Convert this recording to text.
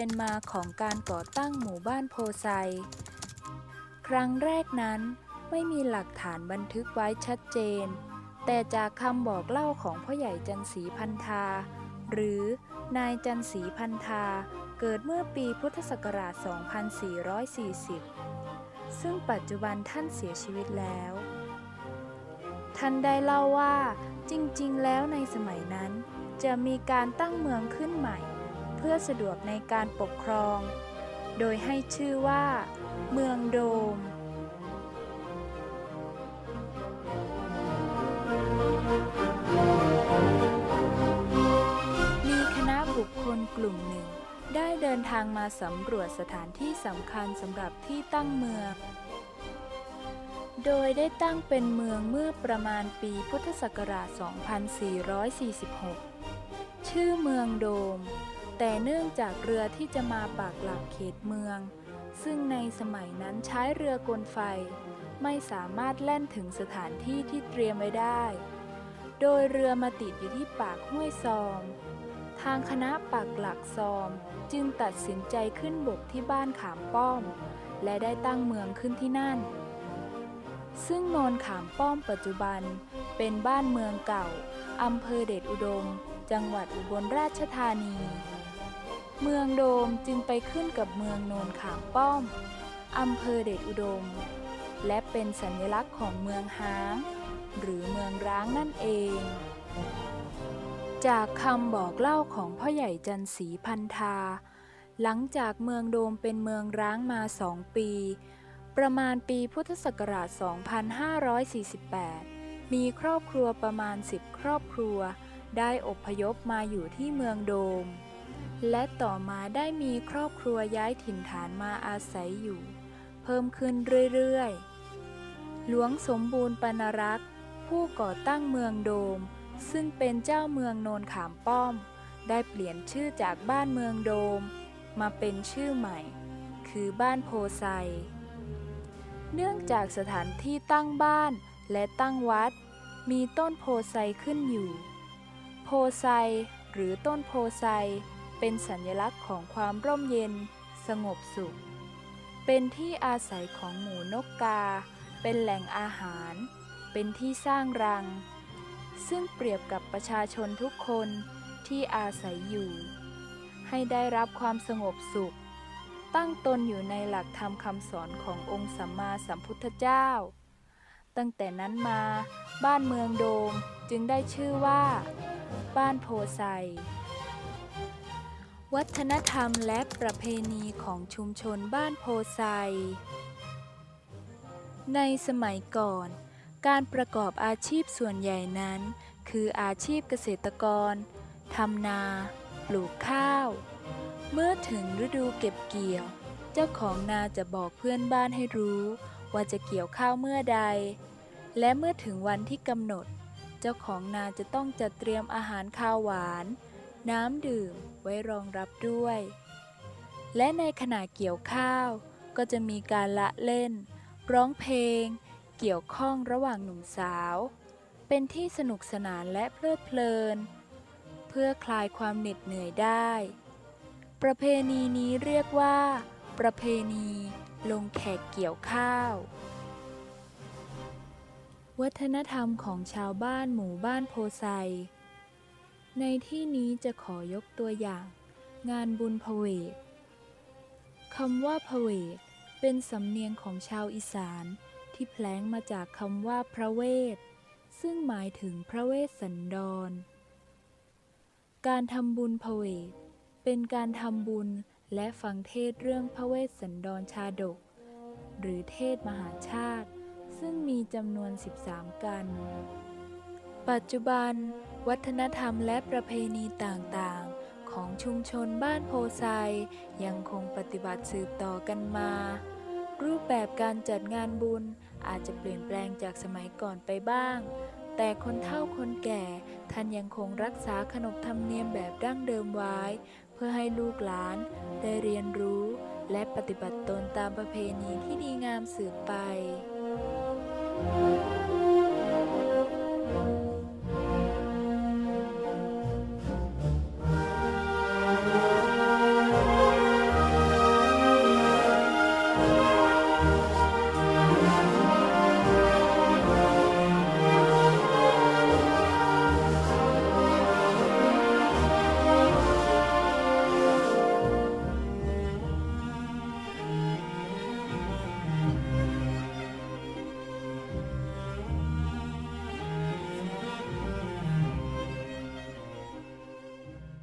เป็นมาของการก่อตั้งหมู่บ้านโพไซ ครั้งแรกนั้นไม่มีหลักฐานบันทึกไว้ชัดเจน แต่จากคำบอกเล่าของพ่อใหญ่จันสีพันธา หรือนายจันสีพันธา เกิดเมื่อปีพุทธศักราช 2440 ซึ่งปัจจุบันท่านเสียชีวิตแล้ว ท่านได้เล่าว่าจริงๆ แล้วในสมัยนั้นจะมีการตั้งเมืองขึ้นใหม่ เพื่อสะดวกในการปกครอง โดยให้ชื่อว่า เมืองโดมมีคณะบุคคลกลุ่มหนึ่ง ได้เดินทางมาสำรวจสถานที่สำคัญสำหรับที่ตั้งเมือง โดยได้ตั้งเป็นเมืองเมื่อประมาณปีพุทธศักราช 2446 ชื่อเมืองโดม แต่เนื่องจากเรือที่จะมาปากหลักเขตเมือง ซึ่งในสมัยนั้นใช้เรือกลไฟ ไม่สามารถแล่นถึงสถานที่ที่เตรียมไว้ได้ โดยเรือมาติดอยู่ที่ปากห้วยซอม ทางคณะปักหลักซอมจึงตัดสินใจขึ้นบกที่บ้านขามป้อม และได้ตั้งเมืองขึ้นที่นั่น ซึ่งโนนขามป้อมปัจจุบันเป็นบ้านเมืองเก่าอำเภอเดชอุดม จังหวัดอุบลราชธานี เมืองโดมจึงไปขึ้นกับเมืองโนนขามป้อม อำเภอเดชอุดม และเป็นสัญลักษณ์ของเมืองฮ้าง หรือเมืองร้างนั่นเอง จากคำบอกเล่าของพ่อใหญ่จันสีพันธา หลังจากเมืองโดมเป็นเมืองร้างมาสองปี ประมาณปีพุทธศักราช 2548 มีครอบครัวประมาณ 10 ครอบครัว ได้อพยพมาอยู่ที่เมืองโดม และต่อมาได้มีครอบครัวย้ายถิ่นฐานมาอาศัยอยู่ เพิ่มขึ้นเรื่อยๆ หลวงสมบูรณ์ปนรักษ์ผู้ก่อตั้งเมืองโดม ซึ่งเป็นเจ้าเมืองโนนขามป้อม ได้เปลี่ยนชื่อจากบ้านเมืองโดม มาเป็นชื่อใหม่ คือบ้านโพไซ เนื่องจากสถานที่ตั้งบ้านและตั้งวัด มีต้นโพไซขึ้นอยู่ โพไซหรือต้นโพไซ เป็นสัญลักษณ์ของความร่มเย็น สงบสุข เป็นที่อาศัยของหมูนกกา เป็นแหล่งอาหาร เป็นที่สร้างรัง ซึ่งเปรียบกับประชาชนทุกคนที่อาศัยอยู่ ให้ได้รับความสงบสุข ตั้งตนอยู่ในหลักธรรมคำสอนขององค์สัมมาสัมพุทธเจ้า ตั้งแต่นั้นมาบ้านเมืองโดมจึงได้ชื่อว่า บ้านโพไซ วัฒนธรรมและประเพณีของชุมชนบ้านโพไซ ในสมัยก่อน การประกอบอาชีพส่วนใหญ่นั้น คืออาชีพเกษตรกร ทำนา ปลูกข้าว เมื่อถึงฤดูเก็บเกี่ยว เจ้าของนาจะบอกเพื่อนบ้านให้รู้ ว่าจะเกี่ยวข้าวเมื่อใด และเมื่อถึงวันที่กำหนด เจ้าของนาจะต้องจัดเตรียมอาหารข้าวหวาน น้ำดื่มไว้รองรับด้วย และในขณะเกี่ยวข้าวก็จะมีการละเล่น ร้องเพลง เกี่ยวข้องระหว่างหนุ่มสาว เป็นที่สนุกสนานและเพลิดเพลิน เพื่อคลายความเหน็ดเหนื่อยได้ ประเพณีนี้เรียกว่า ประเพณีลงแขกเกี่ยวข้าว วัฒนธรรมของชาวบ้านหมู่บ้านโพไซ ในที่นี้จะขอยกตัวอย่าง งานบุญพเวทคำว่าพเวทเป็นสำเนียงของชาวอีสานที่แผลงมาจากคำว่าพระเวท ซึ่งหมายถึงพระเวสสันดร การทำบุญพเวทเป็นการทำบุญและฟังเทศเรื่องพระเวสสันดรชาดก หรือเทศมหาชาติ ซึ่งมีจำนวน 13 กัน ปัจจุบัน วัฒนธรรมและประเพณีต่างๆ ของชุมชนบ้านโพไซยังคงปฏิบัติสืบต่อกันมา รูปแบบการจัดงานบุญอาจจะเปลี่ยนแปลงจากสมัยก่อนไปบ้าง แต่คนเฒ่าคนแก่ท่านยังคงรักษาขนบธรรมเนียมแบบดั้งเดิมไว้ เพื่อให้ลูกหลานได้เรียนรู้ และปฏิบัติตนตามประเพณีที่ดีงามสืบไป